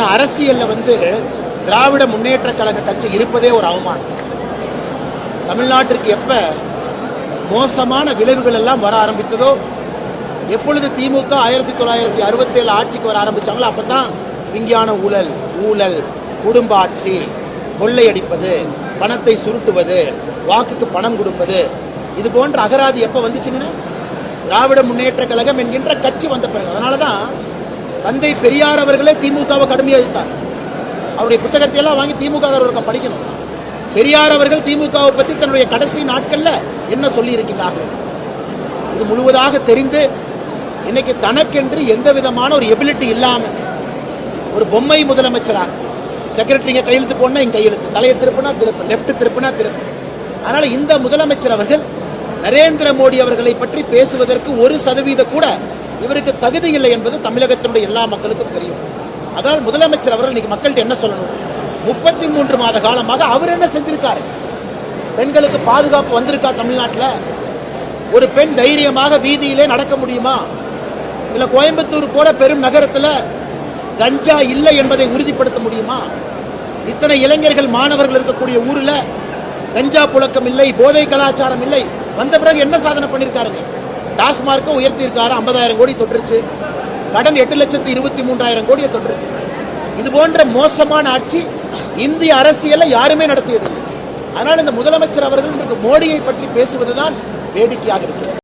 ஆனால் அரசியலில் வந்து திராவிட முன்னேற்ற கழக கட்சி இருப்பதே ஒரு அவமானம். தமிழ்நாட்டிற்கு எப்போ மோசமான விளைவுகள் எல்லாம் வர ஆரம்பித்ததோ எப்பொழுது திமுக ஆயிரத்தி தொள்ளாயிரத்தி அறுபத்தேழு ஆட்சிக்கு வர ஆரம்பித்தாங்களோ அப்போ தான் விஞ்ஞான ஊழல் ஊழல் குடும்ப ஆட்சி கொள்ளையடிப்பது பணத்தை சுருட்டுவது வாக்குக்கு பணம் கொடுப்பது இது போன்ற அகராதி எப்போ வந்துச்சுங்கன்னா திராவிட முன்னேற்ற கழகம் என்கின்ற கட்சி வந்த பிறகு. அதனால தான் தந்தை பெரியார் அவர்களே திமுகவை கடுமையாக எதிர்த்தார். அவருடைய புத்தகத்தை எல்லாம் வாங்கி திமுக அவர்களுக்கு படிக்கணும். பெரியார் அவர்கள் திமுகவை பற்றி தன்னுடைய கடைசி நாட்களில் என்ன சொல்லியிருக்கின்றார்கள் இது முழுவதாக தெரிந்து இன்னைக்கு தனக்கென்று எந்த விதமான ஒரு எபிலிட்டி இல்லாமல் ஒரு பொம்மை முதலமைச்சராக செக்ரட்டரிங்க கையெழுத்து போனால் என் கையெழுத்து தலையை திருப்பினா திருப்பு லெஃப்ட் திருப்பினா திருப்பு. அதனால் இந்த முதலமைச்சர் அவர்கள் நரேந்திர மோடி அவர்களை பற்றி பேசுவதற்கு ஒரு சதவீத கூட இவருக்கு தகுதி இல்லை என்பது தமிழகத்தினுடைய எல்லா மக்களுக்கும் தெரியும். அதனால் முதலமைச்சர் அவர்கள் இன்னைக்கு மக்கள்கிட்ட என்ன சொல்லணும்? முப்பத்தி மூன்று மாத காலமாக அவர் என்ன செஞ்சிருக்காரு? பெண்களுக்கு பாதுகாப்பு வந்திருக்கா தமிழ்நாட்டில்? ஒரு பெண் தைரியமாக வீதியிலே நடக்க முடியுமா? இல்ல கோயம்புத்தூர் போல பெரும் நகரத்தில் கஞ்சா இல்லை என்பதை உறுதிப்படுத்த முடியுமா? இத்தனை இளைஞர்கள் மாணவர்கள் இருக்கக்கூடிய ஊரில் கஞ்சா புழக்கம் இல்லை போதை கலாச்சாரம் இல்லை. வந்த பிறகு என்ன சாதனை பண்ணியிருக்காருங்க டாஸ்மார்க்கை உயர்த்தியிருக்காரு ஐம்பதாயிரம் கோடி தொற்றுச்சு. கடன் எட்டு லட்சத்தி இருபத்தி மூன்றாயிரம் கோடியை தொற்றுருக்கு இது போன்ற மோசமான ஆட்சி இந்திய அரசியலை யாருமே நடத்தியதில்லை. அதனால் இந்த முதலமைச்சர் அவர்கள் இன்றைக்கு மோடியை பற்றி பேசுவதுதான் வேடிக்கையாக இருக்கிறது.